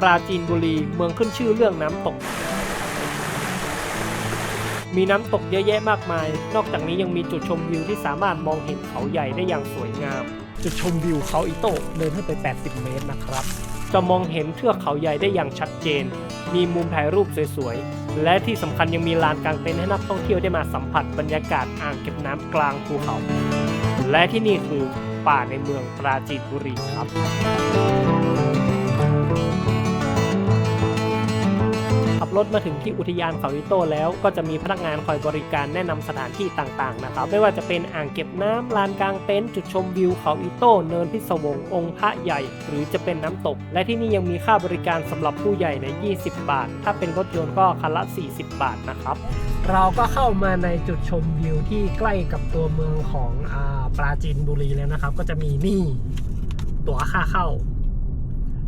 ปราจีนบุรีเมืองขึ้นชื่อเรื่องน้ำตก มีน้ำตกเยอะแยะมากมาย นอกจากนี้ยังมีจุดชมวิวที่สามารถมองเห็นเขาใหญ่ได้อย่างสวยงาม จุดชมวิวเขาอิโต้เดินขึ้นไป 80 เมตรนะครับ จะมองเห็นเทือกเขาใหญ่ได้อย่างชัดเจน มีมุมถ่ายรูปสวยๆ และที่สำคัญยังมีลานกลางเต็นท์ให้นักท่องเที่ยวได้มาสัมผัสบรรยากาศอ่างเก็บน้ำกลางภูเขา และที่นี่คือป่าในเมืองปราจีนบุรีครับ รถมาถึงที่อุทยานเขาอิโต้แล้วก็จะมีพนักงานคอยบริการแนะนำสถานที่ต่างๆนะครับไม่ว่าจะเป็นอ่างเก็บน้ำลานกลางเต็นท์จุดชมวิวเขาอิโต้เนินพิศวงองค์พระใหญ่ หรือจะเป็นน้ำตก และที่นี่ยังมีค่าบริการสำหรับผู้ใหญ่ใน 20 บาท ถ้าเป็นรถยนต์ก็คันละ 40 บาทนะครับ เราก็เข้ามาในจุดชมวิวที่ใกล้กับตัวเมืองของอาปราจีนบุรีแล้วนะครับ ก็จะมีนี่ตั๋วค่าเข้า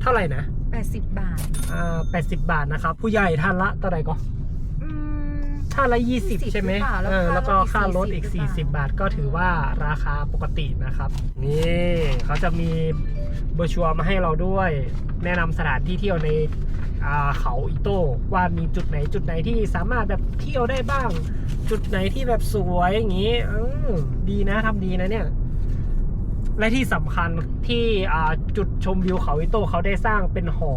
เท่าไหร่นะ 80 บาท อ่า80บาทนะครับ ผู้ใหญ่ท่านละเท่าไหร่ก็อืม ท่านละ20ใช่ไหมหรือเปล่าแล้วเออแล้วก็ค่าค่ารรถถอีอีกก40 40บาทก็ถือว่าราคาปกตินะครับ นี่เขาจะมีเบอร์ชัวร์มาให้เราด้วย แนะนำสถานที่เที่ยวในอ่าเขาอิโต้ว่ามีจุดไหนจุดไหนที่สามารถแบบเที่ยวได้บ้าง จุดไหนที่แบบสวยอย่างนี้เออดีนะทำดีนะเนี่ย และที่สำคัญที่จุดชมวิวเขาอิโต้เขาได้สร้างเป็นหอ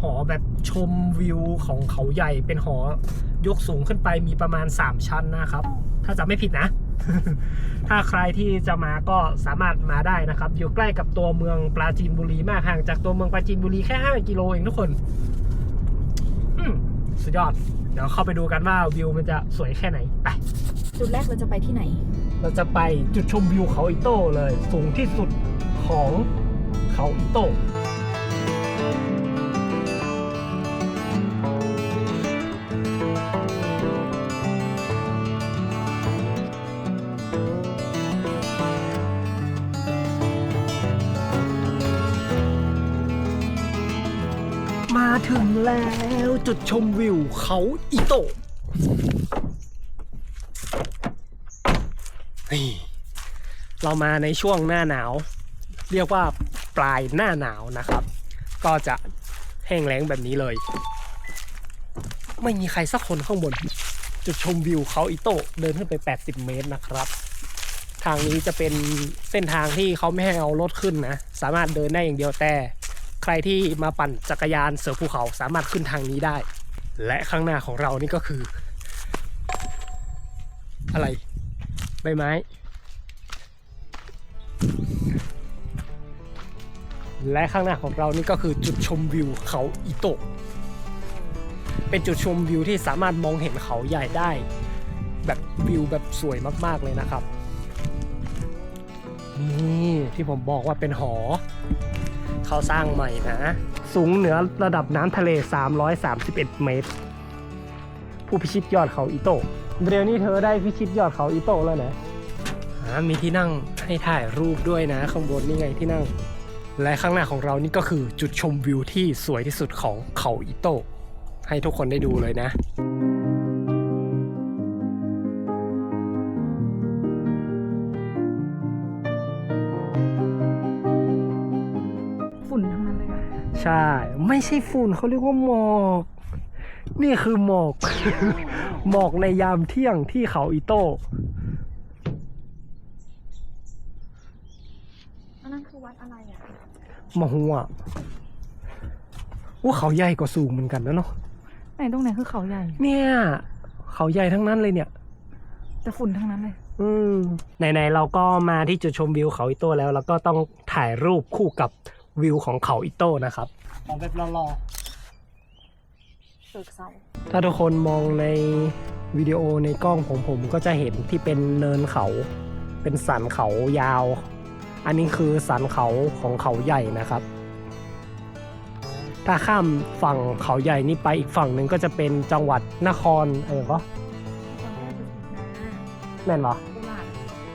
หอแบบชมวิวของเขาใหญ่เป็นหอยกสูงขึ้นไปมีประมาณ 3 ชั้นนะครับ ถ้าจะไม่ผิดนะ ถ้าใครที่จะมาก็สามารถมาได้นะครับ อยู่ใกล้กับตัวเมืองปราจีนบุรีมากห่างจากตัวเมืองปราจีนบุรีแค่ 5 กิโลเองทุกคนสุดยอด เดี๋ยวเข้าไปดูกันว่าวิวมันจะสวยแค่ไหนไปจุดแรกเราจะไปที่ไหน เราจะไปจุดชมวิวเขาอิโต้เลย สูงที่สุดของเขาอิโต้มาถึงแล้วจุดชมวิวเขาอิโต้ เรามาในช่วงหน้าหนาว เรียกว่าปลายหน้าหนาวนะครับ ก็จะแห้งแล้งแบบนี้เลย ไม่มีใครสักคนข้างบน จุดชมวิวเขาอิโต้เดินขึ้นไป 80 เมตรนะครับ ทางนี้จะเป็นเส้นทางที่เขาไม่ให้เอารถขึ้นนะ สามารถเดินได้อย่างเดียวแต่ ใครที่มาปั่นจักรยานเสือภูเขาสามารถขึ้นทางนี้ได้ และข้างหน้าของเรานี่ก็คือ อะไรใบไม้ และข้างหน้าของเรานี่ก็คือจุดชมวิวเขาอิโตะ เป็นจุดชมวิวที่สามารถมองเห็นเขาใหญ่ได้ แบบวิวแบบสวยมากๆเลยนะครับ นี่ที่ผมบอกว่าเป็นหอ เขาสร้างใหม่นะ สูงเหนือระดับน้ำทะเล 331 เมตร ผู้พิชิตยอดเขาอิโตะเดี๋ยวนี้เธอได้พิชิตยอดเขาอิโตะแล้วนะมีที่นั่งให้ถ่ายรูปด้วยนะข้างบนนี่ไงที่นั่ง และข้างหน้าของเรานี่ก็คือจุดชมวิวที่สวยที่สุดของเขาอิโตะให้ทุกคนได้ดูเลยนะฝุ่นทั้งนั้นเลยอะใช่ ไม่ใช่ฝุ่นเขาเรียกว่าหมอก นี่คือหมอก หมอกในยามเที่ยงที่เขาอิโต้ อันนั้นคือวัดอะไรอะ มาหัวว่าเขาใหญ่กว่าสูงเหมือนกันนะเนาะไหนตรงไหนคือเขาใหญ่ เนี่ย เขาใหญ่ทั้งนั้นเลยเนี่ย แต่ฝุ่นทั้งนั้นเลย อืมไหนๆเราก็มาที่จุดชมวิวเขาอิโต้แล้ว แล้วก็ต้องถ่ายรูปคู่กับวิวของเขาอิโต้นะครับขอแบบรอเสือกเสาๆถ้าทุกคนมองในวิดีโอในกล้องของผมก็จะเห็นที่เป็นเนินเขา เป็นสันเขายาว อันนี้คือสันเขาของเขาใหญ่นะครับ ถ้าข้ามฝั่งเขาใหญ่นี่ไปอีกฝั่งหนึ่งก็จะเป็นจังหวัดนครเออก็ตอนแรกคือสีนาแม่นเหรอ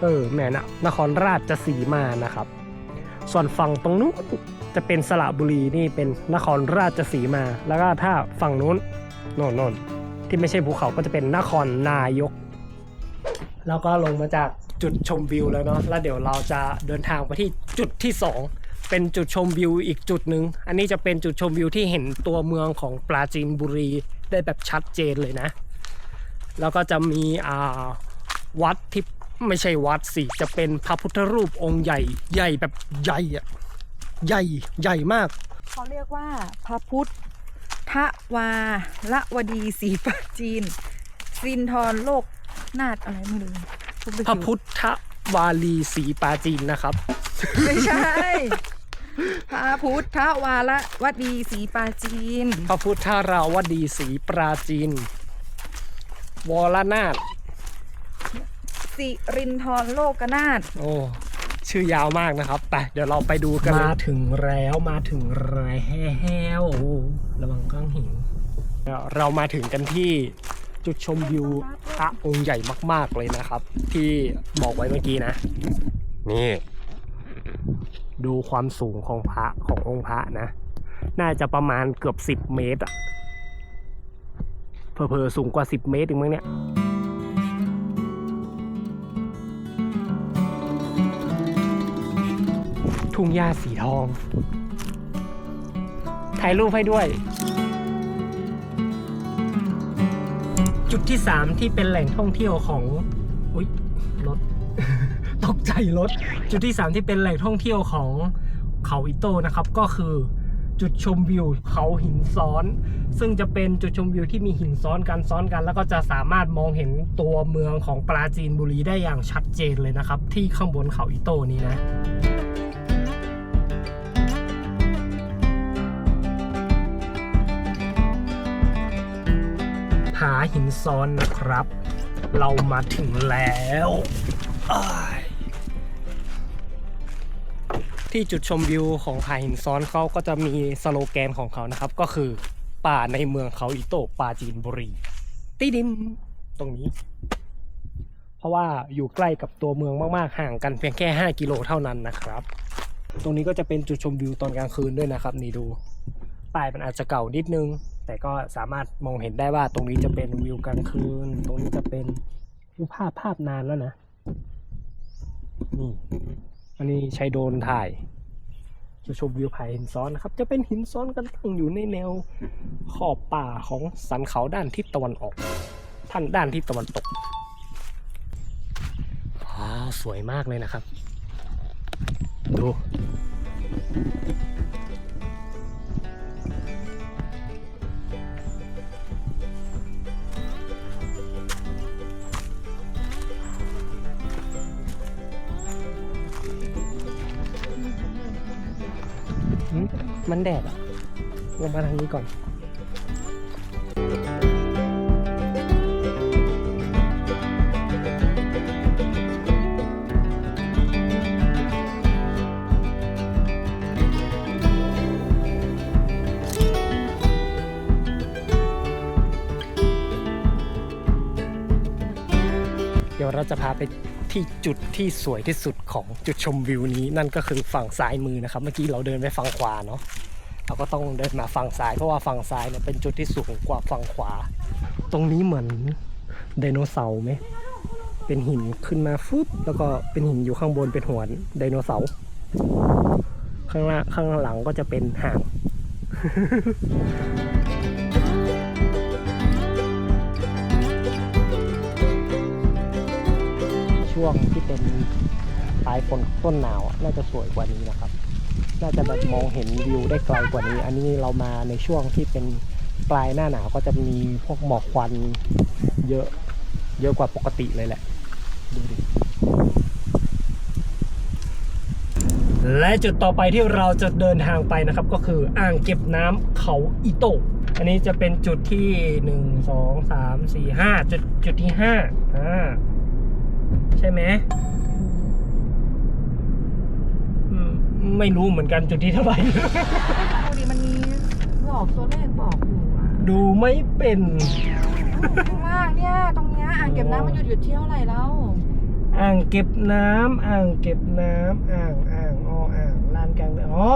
เออแม่นะนครราชสีมานะครับ ส่วนฝั่งตรงนู้นจะเป็นสระบุรีนี่เป็นนครราชสีมา แล้วก็ถ้าฝั่งนู้นโน่นโน่นที่ไม่ใช่ภูเขาก็จะเป็นนครนายก แล้วก็ลงมาจาก จุดชมวิวแล้วเนาะแล้วเดี๋ยวเราจะเดินทางไปที่จุดที่สองเป็นจุดชมวิวอีกจุดหนึ่งอันนี้จะเป็นจุดชมวิวที่เห็นตัวเมืองของปราจีนบุรีได้แบบชัดเจนเลยนะ แล้วก็จะมีอ่าวัดที่ไม่ใช่วัดสิจะเป็นพระพุทธรูปองค์ใหญ่ใหญ่แบบใหญ่อะใหญ่ใหญ่มาก เขาเรียกว่าพระพุทธวาละวดีศรีปราจีนซินทรโลกนาดอะไรไม่รู้ พูดไม่พระถูกพุทธวาลีสีปราจีนนะครับ ไม่ใช่ พระพุทธวาละวดีศรีปราจีน พระพุทธราวดีสีปราจีน วรนาถสิรินทรโลกนาถโอ้ชื่อยาวมากนะครับไปเดี๋ยวเราไปดูกันมาถึงแล้วมาถึงแล้วระวังก้างหินเรามาถึงกันที่จุดชมวิวพ ระองค์ใหญ่มาก ๆเลยนะครับ ที่บอกไว้เมื่อกี้นะ นี่ ดูความสูงของพระขององค์พระนะ น่าจะประมาณเกือบ10เมตรอะเพอๆสูงกว่า10เมตรถึงมั้งเนี่ยทุ่งหญ้าสีทอง ถ่ายรูปให้ด้วย จุดที่ 3 ที่เป็นแหล่งท่องเที่ยวของอุ๊ยรถ ตกใจรถ จุดที่ 3 ที่เป็นแหล่งท่องเที่ยวของเขาอิโต้นะครับ ก็คือจุดชมวิวเขาหินซ้อน ซึ่งจะเป็นจุดชมวิวที่มีหินซ้อนกันซ้อนกัน แล้วก็จะสามารถมองเห็นตัวเมืองของปราจีนบุรีได้อย่างชัดเจนเลยนะครับ ที่ข้างบนเขาอิโต้นี้นะ ผาหินซ้อนนะครับ เรามาถึงแล้วที่จุดชมวิวของผาหินซ้อนเขาก็จะมีสโลแกนของเขานะครับ ก็คือป่าในเมืองเขาอิโตะปาจีนบุรีตีดิมตรงนี้ เพราะว่าอยู่ใกล้กับตัวเมืองมากๆห่างกันเพียงแค่ 5 กิโลเท่านั้นนะครับ ตรงนี้ก็จะเป็นจุดชมวิวตอนกลางคืนด้วยนะครับ นี่ดูป้ายมันอาจจะเก่านิดนึง แต่ก็สามารถมองเห็นได้ว่าตรงนี้จะเป็นวิวกลางคืน ตรงนี้จะเป็นรูปภาพภาพนานแล้วนะนี่อันนี้ใช้โดรนถ่ายจะชมวิวผาหินซ้อนนะครับ จะเป็นหินซ้อนกันตั้งอยู่ในแนวขอบป่าของสันเขาด้านทิศตะวันออกท่านด้านทิศตะวันตกว้าวสวยมากเลยนะครับ ดู มันแดดอะลงมาทางนี้ก่อนเดี๋ยวเราจะพาไป ที่จุดที่สวยที่สุดของจุดชมวิวนี้ นั่นก็คือฝั่งซ้ายมือนะครับ เมื่อกี้เราเดินไปฝั่งขวาเนาะเราก็ต้องเดินมาฝั่งซ้ายเพราะว่าฝั่งซ้ายเนี่ยเป็นจุดที่สูงกว่าฝั่งขวา ตรงนี้เหมือนไดโนเสาร์ไหมเป็นหินขึ้นมาฟึบแล้วก็เป็นหินอยู่ข้างบนเป็นหัวไดโนเสาร์ข้างล่างข้างหลังก็จะเป็นหาง ช่วงที่เป็นปลายฝนต้นหนาวน่าจะสวยกว่านี้นะครับ น่าจะแบบมองเห็นวิวได้ไกลกว่านี้ อันนี้เรามาในช่วงที่เป็นปลายหน้าหนาวก็จะมีพวกหมอกควันเยอะเยอะกว่าปกติเลยแหละ ดูดิและจุดต่อไปที่เราจะเดินทางไปนะครับ ก็คืออ่างเก็บน้ำเขาอิโตะอันนี้จะเป็นจุดที่หนึ่งสองสามสี่ห้าจุดจุดที่ห้าอ่า ใช่ไหมอืมไม่รู้เหมือนกันจุดที่เท่าไหร่ดูดิมันมีบอกตัวเลขบอกอยู่อะดูไม่เป็นข้างล่างเนี่ย ตรงเนี้ยอ่างเก็บน้ำมันหยุดอยู่ที่เท่าไหร่แล้วอ่างเก็บน้ำอ่างเก็บน้ำอ่างอ่างออ่างลานกลางอ๋อ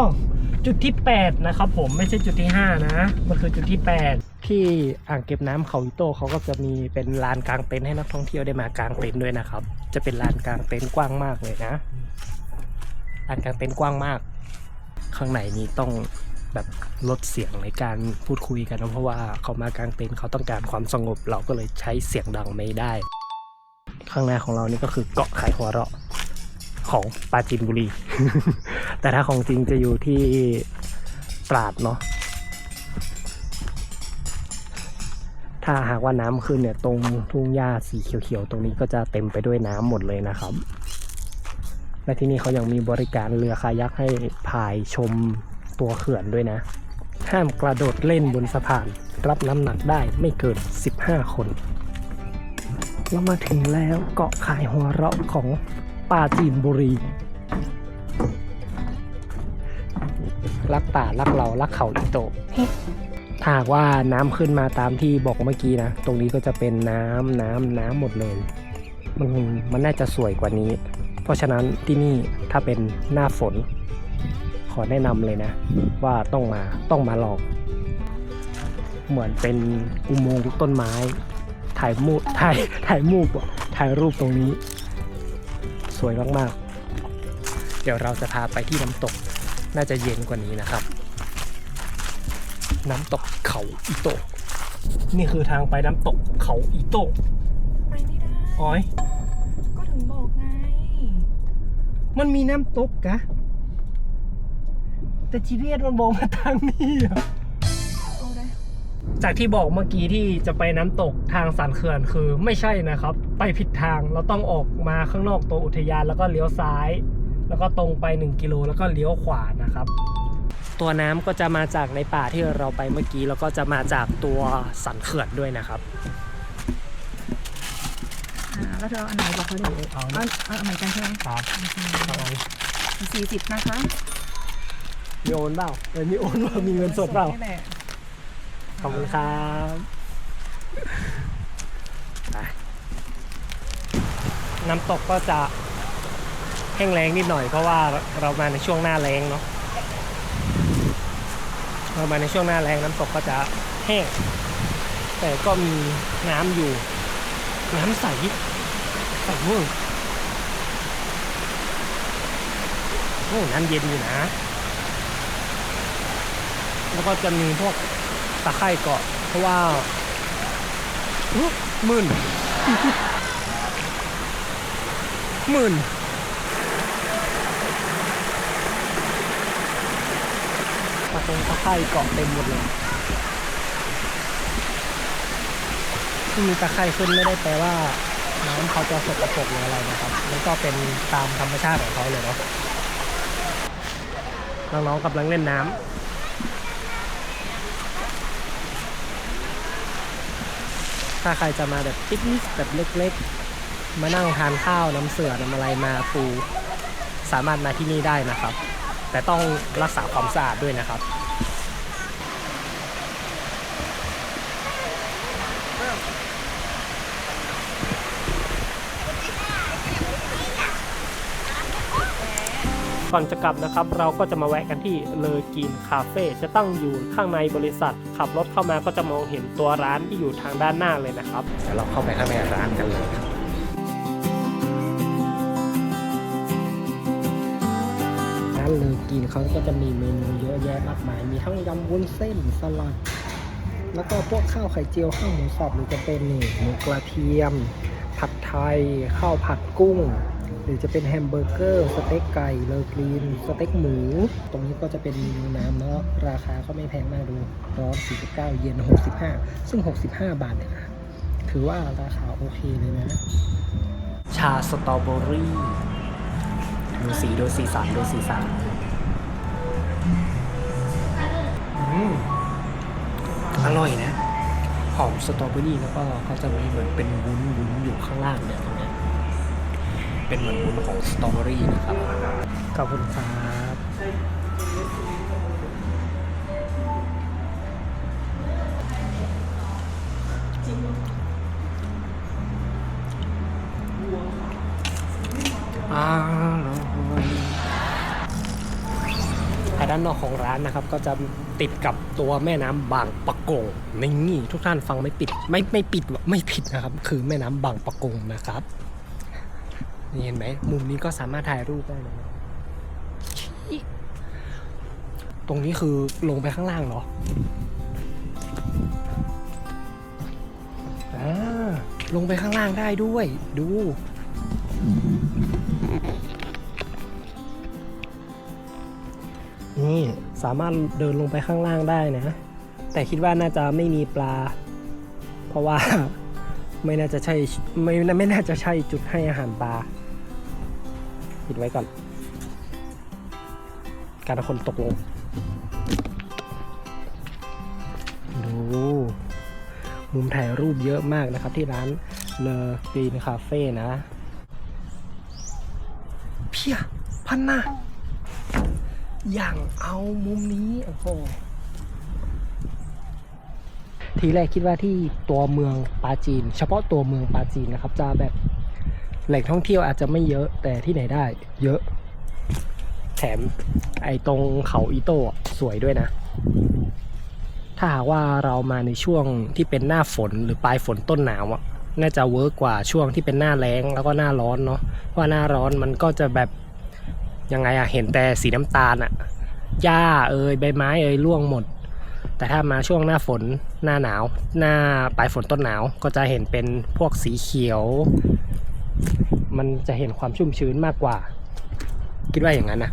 จุดที่ 8 นะครับผมไม่ใช่จุดที่ 5 นะ มันคือจุดที่ 8 ที่อ่างเก็บน้ำเขาอิโต้เขาก็จะมีเป็นลานกลางเต็นท์ให้นักท่องเที่ยวได้มากลางเต็นท์ด้วยนะครับ จะเป็นลานกลางเต็นท์กว้างมากเลยนะลานกลางเต็นท์กว้างมาก ข้างในนี้ต้องแบบลดเสียงในการพูดคุยกันนะเพราะว่าเขามากลางเต็นท์เขาต้องการความสงบเราก็เลยใช้เสียงดังไม่ได้ ข้างหน้าของเรานี่ก็คือเกาะไข่หัวเราะ ของปราจีนบุรี แต่ถ้าของจริงจะอยู่ที่ตราดเนาะ ถ้าหากว่าน้ำขึ้นเนี่ยตรงทุ่งหญ้าสีเขียวๆ ตรงนี้ก็จะเต็มไปด้วยน้ำหมดเลยนะครับ และที่นี่เขายังมีบริการเรือคายักให้พายชมตัวเขื่อนด้วยนะ ห้ามกระโดดเล่นบนสะพาน รับน้ำหนักได้ไม่เกิน 15 คน เรามาถึงแล้วเกาะขายหัวเราะของปราจีนบุรี รักป่ารักเรารักเขาอิโตะถ้าหากว่าน้ำขึ้นมาตามที่บอกเมื่อกี้นะ ตรงนี้ก็จะเป็นน้ำน้ำน้ำหมดเลย มันมันน่าจะสวยกว่านี้ เพราะฉะนั้นที่นี่ถ้าเป็นหน้าฝน ขอแนะนำเลยนะ ว่าต้องมาต้องมาลองเหมือนเป็นอุโมงค์ต้นไม้ ถ่ายมูถ่ายถ่ายมูปถ่ายรูปตรงนี้ สวยมากๆ เดี๋ยวเราจะพาไปที่น้ำตกน่าจะเย็นกว่านี้นะครับ น้ำตกเขาอิโตะนี่คือทางไปน้ำตกเขาอิโตะไปไม่ได้อ๋อยก็ถึงบอกไง มันมีน้ำตกกะแต่ GPS มันบอกมาทางนี้อะเอาได้ จากที่บอกเมื่อกี้ที่จะไปน้ำตกทางสันเขื่อนคือไม่ใช่นะครับ ไปผิดทางเราต้องออกมาข้างนอกตัวอุทยานแล้วก็เลี้ยวซ้าย แล้วก็ตรงไป 1 กิโลแล้วก็เลี้ยวขวานะครับ ตัวน้ำก็จะมาจากในป่าที่เราไปเมื่อกี้แล้วก็จะมาจากตัวสันเขื่อนด้วยนะครับอ่าแล้วเธอเอาอันไหนบอกเขาดิเอาเอาเอาอันไหนกันใช่ไหมครับสี่สิบนะคะมีโอนเปล่าเออมีโอนเปล่ามีเงินสดเปล่านี่แหละ ขอบคุณครับไปน้ำตกก็จะแห้งแล้งนิดหน่อยเพราะว่าเรามาในช่วงหน้าแล้งเนาะเรามาในช่วงหน้าแรงน้ำตกก็จะแห้ง แต่ก็มีน้ำอยู่ น้ำใสใสเวอร์โอ้น้ำเย็นอยู่นะ แล้วก็จะมีพวก ตะไคร่เกาะเพราะว่าหมื่นหมื่นตะคงตะไคร่เกาะเต็มหมดเลยที่มีตะไคร่ขึ้นไม่ได้แปลว่าน้ำเขาจะสกปรกหรืออะไรนะครับมันก็เป็นตามธรรมชาติของเขาเลยเนาะน้องๆกำลังเล่นน้ำ ถ้าใครจะมาแบบปิกนิกแบบเล็กๆ มานั่งทานข้าวน้ำเสือน้ำอะไรมาปูสามารถมาที่นี่ได้นะครับ แต่ต้องรักษาความสะอาดด้วยนะครับ ก่อนจะกลับนะครับ เราก็จะมาแวะกันที่เลอกินคาเฟ่จะตั้งอยู่ข้างในบริษัท ขับรถเข้ามาก็จะมองเห็นตัวร้านที่อยู่ทางด้านหน้าเลยนะครับเดี๋ยวเราเข้าไปข้างในร้านกันเลยครับร้านเลอกินเขาก็จะมีเมนูเยอะแยะมากมาย มีทั้งยำวุ้นเส้นสลัด แล้วก็พวกข้าวไข่เจียวข้าวหมูสับหรือจะเป็นนี่หมูกระเทียม ผัดไทย ข้าวผัดกุ้ง หรือจะเป็นแฮมเบอร์เกอร์ สเต็กไก่เลอกรีน สเต็กหมู ตรงนี้ก็จะเป็นเมนูน้ำเนาะราคาก็ไม่แพงมากดูร้อน 49 เยน65 ซึ่ง 65 บาทเนี่ยถือว่าราคาโอเคเลยนะ ชาสตรอเบอรี่ดูสีดูสีสันดูสีสันอืมอร่อยนะ หอมสตรอเบอรี่แล้วก็เขาจะมีเหมือนเป็นวุ้นวุ้นอยู่ข้างล่างเนี่ยตรง เนี้ยเป็นเหมือนวุ้นของสตรอเบอรี่นะครับ ขอบคุณครับอร่อยภายด้านนอกของร้านนะครับ ก็จะติดกับตัวแม่น้ำบางปะกงนี่ทุกท่านฟังไม่ปิด ไม่ไม่ปิดว่ะไม่ผิดนะครับ คือแม่น้ำบางปะกงนะครับ นี่เห็นไหมมุมนี้ก็สามารถถ่ายรูปได้เลยนะตรงนี้คือลงไปข้างล่างเหรออ่าลงไปข้างล่างได้ด้วย ดู นี่สามารถเดินลงไปข้างล่างได้นะ แต่คิดว่าน่าจะไม่มีปลา เพราะว่าไม่น่าจะใช่ไม่ไม่น่าจะใช่จุดให้อาหารปลา ปิดไว้ก่อน การคนตกลง ดู มุมถ่ายรูปเยอะมากนะครับที่ร้านเลอกรีนคาเฟ่นะเพียพันนะอย่างเอามุมนี้โอ้โหทีแรกคิดว่าที่ตัวเมืองปาจีน เฉพาะตัวเมืองปาจีนนะครับ จะแบบ แหล่งท่องเที่ยวอาจจะไม่เยอะแต่ที่ไหนได้ เยอะ แถมไอตรงเขาอีโต้สวยด้วยนะ ถ้าหากว่าเรามาในช่วงที่เป็นหน้าฝนหรือปลายฝนต้นหนาวอะน่าจะเวิร์กกว่าช่วงที่เป็นหน้าแล้งแล้วก็หน้าร้อนเนาะเพราะว่าหน้าร้อนมันก็จะแบบยังไงอะเห็นแต่สีน้ำตาลอะหญ้าเอ่ยใบไม้เอ่ยร่วงหมด แต่ถ้ามาช่วงหน้าฝนหน้าหนาว หน้าปลายฝนต้นหนาวก็จะเห็นเป็นพวกสีเขียว มันจะเห็นความชุ่มชื้นมากกว่า คิดว่าอย่างนั้นนะ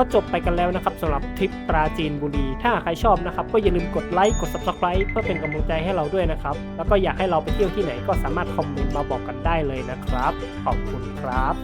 ก็จบไปกันแล้วนะครับสำหรับทริปปราจีนบุรี ถ้าใครชอบนะครับก็อย่าลืมกดไลค์กด subscribe เพื่อเป็นกำลังใจให้เราด้วยนะครับ แล้วก็อยากให้เราไปเที่ยวที่ไหนก็สามารถคอมเมนต์มาบอกกันได้เลยนะครับ ขอบคุณครับ